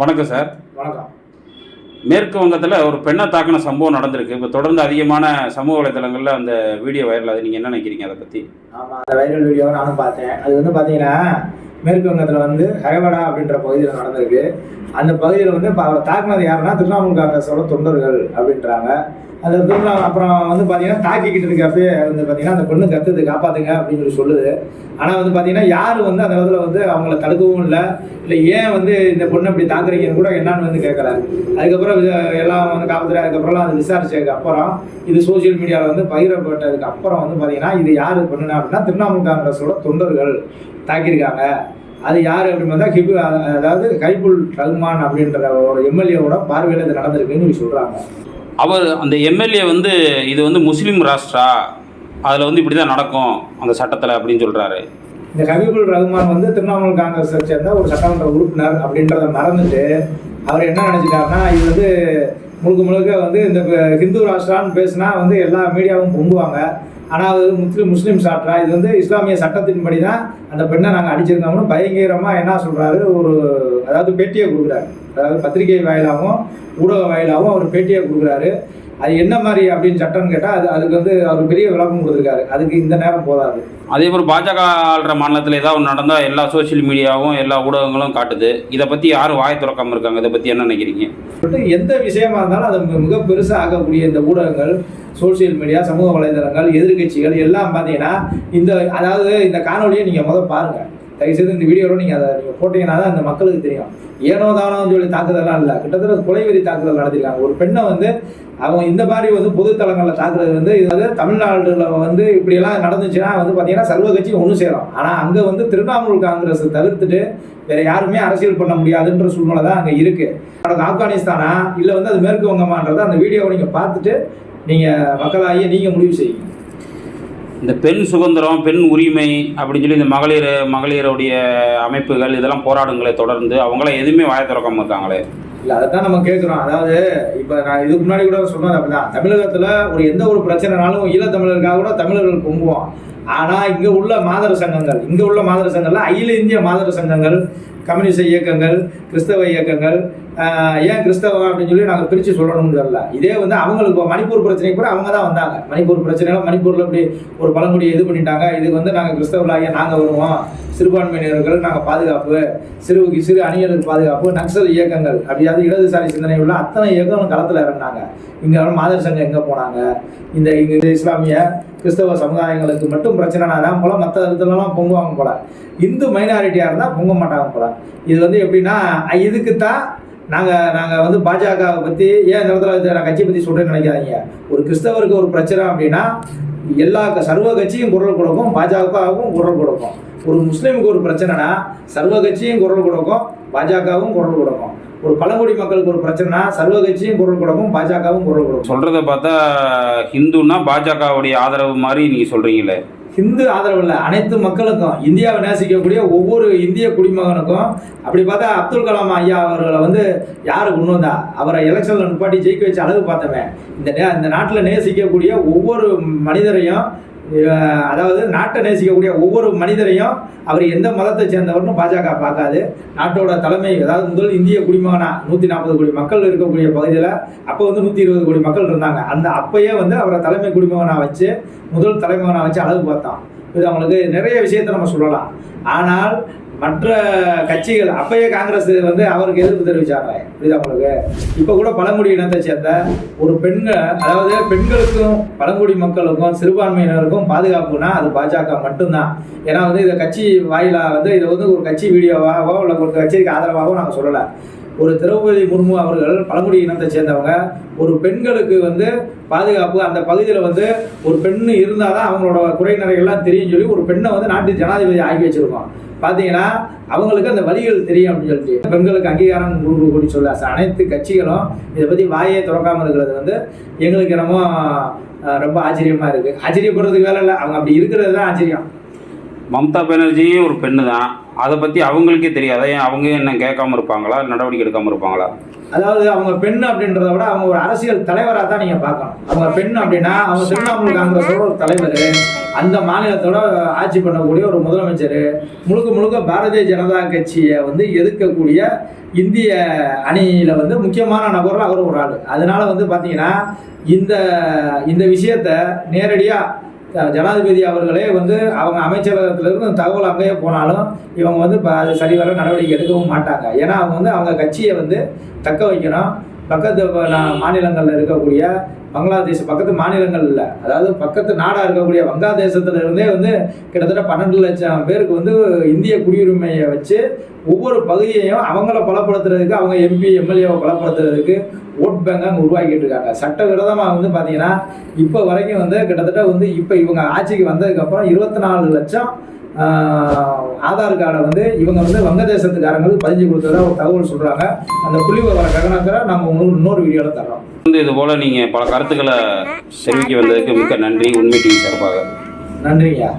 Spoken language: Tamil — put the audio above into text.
வணக்கம் சார். வணக்கம். மேற்கு வங்கத்தில் ஒரு பெண்ணை தாக்கின சம்பவம் நடந்திருக்கு. இப்போ தொடர்ந்து அதிகமான சமூக வலைதளங்களில் அந்த வீடியோ வைரல் ஆகுது. நீங்கள் என்ன நினைக்கிறீங்க அதை பற்றி ஆமாம் அந்த வைரல் வீடியோவை நானும் பார்த்தேன். அது வந்து பார்த்தீங்கன்னா மேற்கு வங்கத்தில் வந்து ஹயவடா அப்படின்ற பகுதியில் நடந்திருக்கு. அந்த பகுதியில் வந்து இப்போ அவரை தாக்குனது யாருன்னா திரிணாமுல் காங்கிரஸோட தொண்டர்கள் அப்படின்றாங்க. அந்த திருநா அப்புறம் வந்து பார்த்தீங்கன்னா தாக்கிக்கிட்டு இருக்கப்பே வந்து பார்த்தீங்கன்னா அந்த பொண்ணு கத்துது காப்பாத்துங்க அப்படின்னு சொல்லி சொல்லுது. ஆனால் வந்து பார்த்தீங்கன்னா யார் வந்து அந்த இடத்துல வந்து அவங்கள தடுக்கவும் இல்லை இல்லை ஏன் வந்து இந்த பொண்ணு அப்படி தாக்குறீங்கன்னு கூட என்னன்னு வந்து கேட்கல அதுக்கப்புறம் எல்லாம் வந்து காவல்துறை அதுக்கப்புறம்லாம் அது விசாரிச்சதுக்கு அப்புறம் இது சோஷியல் மீடியாவில் வந்து பகிரப்பட்டதுக்கு அப்புறம் வந்து பார்த்தீங்கன்னா இது யார் பண்ணுனா அப்படின்னா திரிணாமுல் காங்கிரஸோட தொண்டர்கள் தாக்கியிருக்காங்க. அது யார் அப்படின்னு பார்த்தா ஹிபு அதாவது கைபுல் ரஹ்மான் அப்படின்ற ஒரு எம்எல்ஏவோட பார்வையில் இது நடந்திருக்குன்னு சொல்கிறாங்க அவர் அந்த எம்எல்ஏ வந்து இது வந்து முஸ்லீம் ராஷ்ட்ரா? அதில் வந்து இப்படி தான் நடக்கும் அந்த சட்டத்தில் அப்படின்னு சொல்கிறாரு இந்த ஹபீபுல் ரஹ்மான் வந்து திரிணாமுல் காங்கிரஸை சேர்ந்த ஒரு சட்டமன்ற உறுப்பினர் அப்படின்றத மறந்துட்டு அவர் என்ன நினைச்சிட்டாருன்னா இது வந்து முழுக்க முழுக்க வந்து இந்த ஹிந்து ராஷ்டிரான்னு பேசினா வந்து எல்லா மீடியாவும் பொங்குவாங்க. ஆனால் அது முஸ்லீம் முஸ்லீம் சாட்ரா இது வந்து இஸ்லாமிய சட்டத்தின்படி தான் அந்த பெண்ணை நாங்கள் அடிச்சிருக்கோம்னு பயங்கரமாக என்ன சொல்கிறாரு ஒரு அதாவது பேட்டியை கொடுக்குறாரு. அதாவது பத்திரிகை வாயிலாகவும் ஊடக வாயிலாகவும் அவர் பேட்டியை கொடுக்குறாரு. அது என்ன மாதிரி அப்படின்னு சட்டம்னு கேட்டால் அது அதுக்கு வந்து அவர் பெரிய விளக்கம் கொடுத்துருக்காரு. அதுக்கு இந்த நேரம் போதாது. அதே மாதிரி பாஜக ஆள்ற மாநிலத்தில் ஏதாவது ஒன்று நடந்தால் எல்லா சோஷியல் மீடியாவும் எல்லா ஊடகங்களும் காட்டுது. இதை பற்றி யாரும் வாய் திறக்காம இருக்காங்க. இதை பற்றி என்ன நினைக்கிறீங்க? எந்த விஷயமா இருந்தாலும் அதை மிக- பெருசாக ஆக்கக்கூடிய இந்த ஊடகங்கள் சோஷியல் மீடியா சமூக வலைதளங்கள் எதிர்க்கட்சிகள் எல்லாம் பார்த்தீங்கன்னா இந்த அதாவது இந்த காணொலியை நீங்கள் முதல் பாருங்கள் தயவுசெய்து இந்த வீடியோவில் நீங்கள் அதை நீங்கள் போட்டீங்கன்னா தான் அந்த மக்களுக்கு தெரியும். ஏனோ தானோன்னு சொல்லி தாக்குதல்லாம் இல்லை. கிட்டத்தட்ட கொலைவெறி தாக்குதல் நடத்திருக்காங்க ஒரு பெண்ணை வந்து அவங்க இந்த மாதிரி வந்து பொது தளங்களில் தாக்குறது வந்து இது வந்து தமிழ்நாடுல வந்து இப்படியெல்லாம் நடந்துச்சுன்னா வந்து பார்த்தீங்கன்னா சர்வ கட்சியும் ஒன்று சேரும். ஆனால் அங்கே வந்து திரிணாமுல் காங்கிரஸ் தவிர்த்துட்டு வேற யாருமே அரசியல் பண்ண முடியாதுன்ற சூழ்நிலை தான் அங்கே இருக்குது ஆப்கானிஸ்தானா? இல்லை வந்து அது மேற்கு வங்கமான்றதை அந்த வீடியோவை நீங்கள் பார்த்துட்டு நீங்கள் மக்களாகிய நீங்கள் முடிவு செய்யுங்க. இந்த பெண் சுதந்திரம் பெண் உரிமை அப்படின்னு சொல்லி இந்த மகளிர் மகளிருடைய அமைப்புகள் இதெல்லாம் போராடுங்களே தொடர்ந்து அவங்களாம் எதுவுமே வாய் திறக்காம இருக்காங்களே. இல்லை அதை தான் நம்ம கேட்குறோம் அதாவது இப்போ நான் இதுக்கு முன்னாடி கூட சொன்னது அப்படிதான். தமிழகத்தில் ஒரு எந்த ஒரு பிரச்சனைனாலும் ஈழத்தமிழருக்காக கூட தமிழர்கள் பொங்குவோம். ஆனால் இங்கே உள்ள மாதர சங்கங்கள் இங்கே உள்ள மாதர சங்கங்கள்ல அகில இந்திய மாதர சங்கங்கள் கம்யூனிஸ்ட் இயக்கங்கள் கிறிஸ்தவ இயக்கங்கள் ஏன் கிறிஸ்தவம் அப்படின்னு சொல்லி நாங்கள் பிரித்து சொல்லணும்னு தெரில இதே வந்து அவங்களுக்கு இப்போ மணிப்பூர் பிரச்சனை கூட அவங்க தான் வந்தாங்க. மணிப்பூர் பிரச்சனைலாம் மணிப்பூரில் இப்படி ஒரு பழங்குடியை இது பண்ணிட்டாங்க. இதுக்கு வந்து நாங்கள் கிறிஸ்தவர்களாகிய நாங்கள் வருவோம். சிறுபான்மையினர்கள் நாங்கள் பாதுகாப்பு சிறு சிறு அணிகளுக்கு பாதுகாப்பு நக்சல் இயக்கங்கள் அப்படியாவது இடதுசாரி சிந்தனை உள்ள அத்தனை இயக்கம் களத்தில் இறங்கினாங்க. இங்கே மாதர் சங்கம் எங்கே போனாங்க? இந்த இங்கே இஸ்லாமிய கிறிஸ்தவ சமுதாயங்களுக்கு மட்டும் பிரச்சனைனா தான் போல மற்ற இடத்துலலாம் பொங்குவாங்க போல. இந்து மைனாரிட்டியாக இருந்தால் பொங்க மாட்டாங்க போல. இது வந்து எப்படின்னா இதுக்கு தான் நாங்கள் நாங்கள் வந்து பாஜகவை பற்றி ஏன் இந்த இடத்துல நான் கட்சியை பற்றி சொல்கிறேன்னு நினைக்காதீங்க. ஒரு கிறிஸ்தவருக்கு ஒரு பிரச்சனை அப்படின்னா எல்லா க- சர்வ கட்சியும் குரல் கொடுக்கும் பாஜகவும் குரல் கொடுக்கும். ஒரு முஸ்லீமுக்கு ஒரு பிரச்சனைனா சர்வ கட்சியும் குரல் கொடுக்கும் பாஜகவும் குரல் கொடுக்கும். ஒரு பழங்குடி மக்களுக்கு ஒரு பிரச்சனைனா சர்வ கட்சியும் குரல் கொடுக்கும் பாஜகவும் குரல் கொடுக்கும். சொல்கிறத பார்த்தா ஹிந்துன்னா பாஜகவுடைய ஆதரவு மாதிரி நீங்கள் சொல்கிறீங்களே ஹிந்து ஆதரவு இல்லை அனைத்து மக்களுக்கும் இந்தியாவை நேசிக்கக்கூடிய ஒவ்வொரு இந்திய குடிமகனுக்கும் அப்படி பார்த்தா அப்துல் கலாம் ஐயா அவர்களை வந்து யாரு கொண்டு வந்தா? அவரை எலெக்ஷனில் நிப்பாட்டி ஜெயிக்க வச்சு அழகு பார்த்தவன் இந்த இந்த நாட்டில் நேசிக்கக்கூடிய ஒவ்வொரு மனிதரையும் அதாவது நாட்டை நேசிக்கக்கூடிய ஒவ்வொரு மனிதரையும் அவர் எந்த மதத்தை சேர்ந்தவர்னு பாஜக பார்க்காது. நாட்டோட தலைமை அதாவது முதல் இந்திய குடிமகனா நூற்றி நாற்பது கோடி மக்கள் இருக்கக்கூடிய பகுதியில் அப்போ வந்து நூற்றி இருபது கோடி மக்கள் இருந்தாங்க. அந்த அப்பயே வந்து அவரை தலைமை குடிமகனாக வச்சு முதல் தலைமகனாக வச்சு அழகு பார்த்தோம் இது அவங்களுக்கு நிறைய விஷயத்தை நம்ம சொல்லலாம். ஆனால் மற்ற கட்சிகள் அப்பயே காங்கிரஸ் வந்து அவருக்கு எதிர்ப்பு தெரிவிச்சாங்க. புரியுதா உங்களுக்கு? இப்போ கூட பழங்குடி இனத்தை சேர்ந்த ஒரு பெண்கள் அதாவது பெண்களுக்கும் பழங்குடி மக்களுக்கும் சிறுபான்மையினருக்கும் பாதுகாப்புனா அது பாஜக மட்டும்தான். ஏன்னா வந்து இதை கட்சி வாயிலாக வந்து இதை வந்து ஒரு கட்சி வீடியோவாகவோ இல்லை ஒரு கட்சிக்கு ஆதரவாகவோ நாங்கள் சொல்லலை. ஒரு திரௌபதி முர்மு அவர்கள் பழங்குடி இனத்தை சேர்ந்தவங்க ஒரு பெண்களுக்கு வந்து பாதுகாப்பு அந்த பகுதியில் வந்து ஒரு பெண் இருந்தால் தான் அவங்களோட குறைநிறைகள்லாம் தெரியும் சொல்லி ஒரு பெண்ணை வந்து நாட்டு ஜனாதிபதி ஆகி வச்சிருக்கோம். பார்த்தீங்கன்னா அவங்களுக்கு அந்த வழிகள் தெரியும் அப்படின்னு சொல்லிட்டு. பெண்களுக்கு அங்கீகாரம் கொடுக்க சொல்ல அனைத்து கட்சிகளும் இதை பற்றி வாயே திறக்காமல் இருக்கிறது வந்து எங்களுக்கு என்னமோ ரொம்ப ஆச்சரியமாக இருக்குது ஆச்சரியப்படுறதுக்கு வேலை இல்லை. அவங்க அப்படி இருக்கிறது தான் ஆச்சரியம். மம்தா பானர்ஜியும் ஒரு பெண்ணு தான். அதை பற்றி அவங்களுக்கே தெரியாதா. ஏன் அவங்க என்ன கேட்காம இருப்பாங்களா? நடவடிக்கை எடுக்காம இருப்பாங்களா? அதாவது அவங்க பெண் அப்படின்றத விட அவங்க ஒரு அரசியல் தலைவராக தான் நீங்கள் பார்க்கணும். அவங்க பெண் அப்படின்னா அவங்க திரிணாமுல் காங்கிரஸோட ஒரு தலைவர். அந்த மாநிலத்தோட ஆட்சி பண்ணக்கூடிய ஒரு முதலமைச்சர் முழுக்க முழுக்க பாரதிய ஜனதா கட்சியை வந்து எதிர்க்கக்கூடிய இந்திய அணியில் வந்து முக்கியமான நபரில் அவர் ஒரு ஆள். அதனால வந்து பார்த்தீங்கன்னா இந்த இந்த விஷயத்த நேரடியாக ஜனாதிபதி அவர்களே வந்து அவங்க அமைச்சரகத்திலிருந்து தகவல் அங்கேயே போனாலும் இவங்க வந்து இப்போ அது சரிவர நடவடிக்கை எடுக்கவும் மாட்டாங்க. ஏன்னா அவங்க வந்து அவங்க கட்சியை வந்து தக்க வைக்கணும். பக்கத்து மாநிலங்களில் இருக்கக்கூடிய பங்களாதேஷ் பக்கத்து மாநிலங்கள் இல்லை. அதாவது பக்கத்து நாடாக இருக்கக்கூடிய வங்காதேசத்துல இருந்தே வந்து கிட்டத்தட்ட பன்னெண்டு லட்சம் பேருக்கு வந்து இந்திய குடியுரிமையை வச்சு ஒவ்வொரு பகுதியையும் அவங்கள பலப்படுத்துறதுக்கு அவங்க எம்பி எம்எல்ஏவை பலப்படுத்துறதுக்கு ஓட் பேங்காக அங்கே உருவாக்கிட்டு இருக்காங்க. சட்டவிரோதமாக வந்து பார்த்தீங்கன்னா இப்போ வரைக்கும் வந்து கிட்டத்தட்ட வந்து இப்போ இவங்க ஆட்சிக்கு வந்ததுக்கப்புறம் இருபத்தி நாலு லட்சம் ஆதார் கார்டை வந்து இவங்க வந்து வங்கதேசத்துக்காரங்களுக்கு பதிஞ்சு கொடுத்ததா ஒரு தகவல் சொல்கிறாங்க அந்த புள்ளி விவர ககனத்தை நம்ம உங்களுக்கு இன்னொரு வீடியோவில் தர்றோம் வந்து இது போல் நீங்கள் பல கருத்துக்களை தெரிவிக்க வந்ததுக்கு மிக்க நன்றி. உண்மை டிவி சார்பாக. நன்றிங்கய்யா.